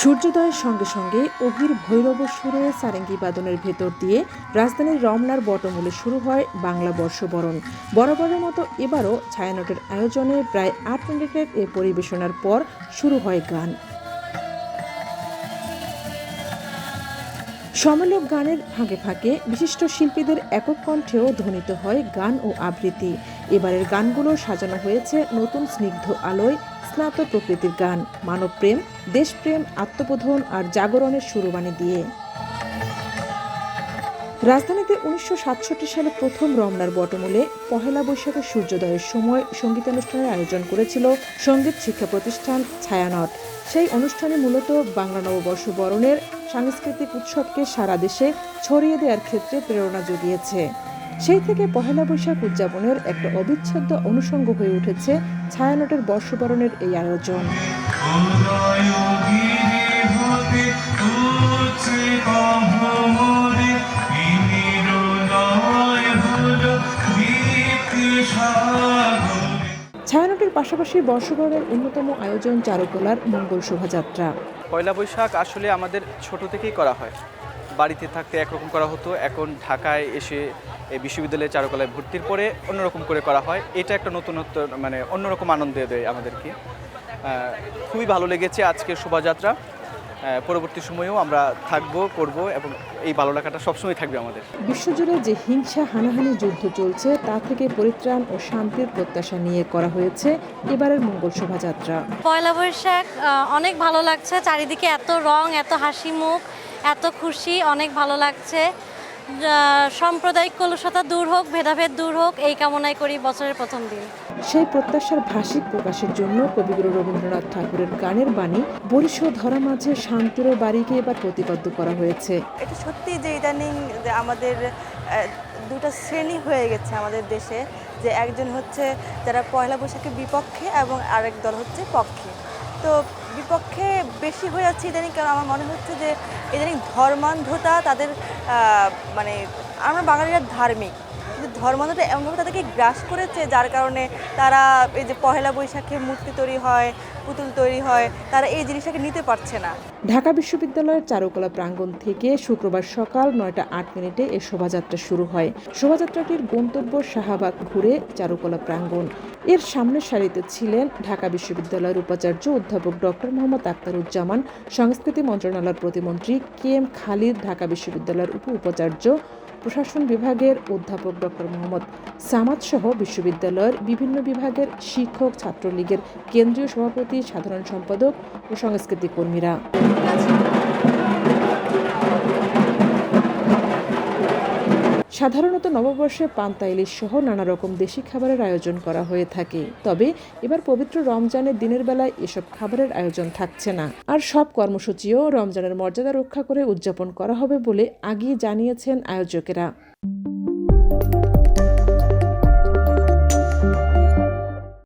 সূর্যোদয়ের সঙ্গে সঙ্গে অভির ভৈরব সুরে সারেঙ্গি বাদনের ভেতর দিয়ে রাজধানীর রমনার বটমূলে শুরু হয় বাংলা বর্ষবরণ। বরাবরের মতো এবারও ছায়ানটের আয়োজনে প্রায় আট মিনিটের এ পরিবেশনার পর শুরু হয় গান। সমলোক গানের ফাঁকে ফাঁকে বিশিষ্ট শিল্পীদের একক কণ্ঠেও ধ্বনিত হয় গান ও আবৃত্তি। এবারের গানগুলো সাজানো হয়েছে নতুন স্নিগ্ধ আলোয় স্নাত প্রকৃতির গান, মানবপ্রেম, দেশপ্রেম, আত্মবোধন আর জাগরণের সুরবাণী দিয়ে। রাজধানীতে উনিশশো সাতষট্টি সালে প্রথম রমনার বটমূলে পহেলা বৈশাখের সূর্যোদয়ের সময় সঙ্গীতানুষ্ঠানের আয়োজন করেছিল সংগীত শিক্ষা প্রতিষ্ঠান ছায়ানট। সেই অনুষ্ঠানে মূলত বাংলা নববর্ষ বরণের সাংস্কৃতিক উৎসবকে সারা দেশে ছড়িয়ে দেওয়ার ক্ষেত্রে প্রেরণা জুগিয়েছে। সেই থেকে পহেলা বৈশাখ উদযাপনের একটা অবিচ্ছেদ্য অনুষঙ্গ হয়ে উঠেছে ছায়ানটের বর্ষবরণের এই আয়োজন। উদয়গিরি ছায়ানটের পাশাপাশি বর্ষবরণের অন্যতম আয়োজন চারুকলার মঙ্গল শোভাযাত্রা। পয়লা বৈশাখ আসলে আমাদের ছোট থেকেই করা হয়। বাড়িতে থাকতে একরকম করা হতো, এখন ঢাকায় এসে এই বিশ্ববিদ্যালয়ে চারুকলায় ভর্তির পরে অন্যরকম করে করা হয়। এটা একটা নতুনত্ব মানে অন্যরকম আনন্দ দেয় আমাদেরকে। খুবই ভালো লেগেছে আজকের শোভাযাত্রা। পরবর্তী সময়েও আমরা থাকব করব এবং এই ভালো লাগাটা সবসময় থাকবে আমাদের। বিশ্বজুড়ে যে হিংসা হানাহানি যুদ্ধ চলছে তা থেকে পরিত্রাণ ও শান্তির প্রত্যাশা নিয়ে করা হয়েছে এবারের মঙ্গল শোভাযাত্রা। পয়লা বৈশাখ অনেক ভালো লাগছে। চারিদিকে এত রং এত হাসি মুখ এত খুশি অনেক ভালো লাগছে। সাম্প্রদায়িক কলুষতা দূর হোক ভেদাভেদ দূর হোক এই কামনাই করি বছরের প্রথম দিন। সেই প্রত্যাশার ভাষিক প্রকাশের জন্য কবিগুরু রবীন্দ্রনাথ ঠাকুরের গানের বাণী বরিশ ধরা মাঝে শান্তির বাড়িকে এবার প্রতিপাদ্য করা হয়েছে। এটা সত্যি যে ইদানিং আমাদের দুটো শ্রেণি হয়ে গেছে আমাদের দেশে যে একজন হচ্ছে যারা পয়লা বৈশাখের বিপক্ষে এবং আরেক দল হচ্ছে পক্ষে। তো বিপক্ষে বেশি হয়ে যাচ্ছে ইদানিং, কারণ আমার মনে হচ্ছে যে ইদানিং ধর্মান্ধতা তাদের মানে আমরা বাঙালিরা ধার্মিক। কিন্তু ধর্মান্ধতা এমনভাবে তাদেরকে গ্রাস করেছে যার কারণে তারা এই যে পহেলা বৈশাখে মূর্তি তৈরি হয়, পুতুল তৈরি হয়, তারা এই জিনিসটাকে নিতে পারছে না। ঢাকা বিশ্ববিদ্যালয়ের চারুকলা প্রাঙ্গণ থেকে শুক্রবার সকাল নয়টা আট মিনিটে এ শোভাযাত্রা শুরু হয়। শোভাযাত্রাটির গন্তব্য শাহবাগ ঘুরে চারুকলা প্রাঙ্গণ। এর সামনের সারিতে ছিলেন ঢাকা বিশ্ববিদ্যালয়ের উপাচার্য অধ্যাপক ডক্টর মোহাম্মদ আক্তারুজ্জামান, সংস্কৃতি মন্ত্রণালয়ের প্রতিমন্ত্রী কে এম খালিদ, ঢাকা বিশ্ববিদ্যালয়ের উপ উপাচার্য প্রশাসন বিভাগের অধ্যাপক ডক্টর মোহাম্মদ সামাদ সহ বিশ্ববিদ্যালয়ের বিভিন্ন বিভাগের শিক্ষক, ছাত্রলীগের কেন্দ্রীয় সভাপতি, সাধারণ সম্পাদক ও সংস্কৃতি কর্মীরা। সাধারণত নববর্ষে পান্তা, ইলিশ সহ নানা রকম দেশি খাবারের আয়োজন করা হয়ে থাকে। তবে এবার পবিত্র রমজানের দিনের বেলায় এসব খাবারের আয়োজন থাকছে না। আর সব কর্মসূচিও রমজানের মর্যাদা রক্ষা করে উদযাপন করা হবে বলে আগেই জানিয়েছেন আয়োজকেরা।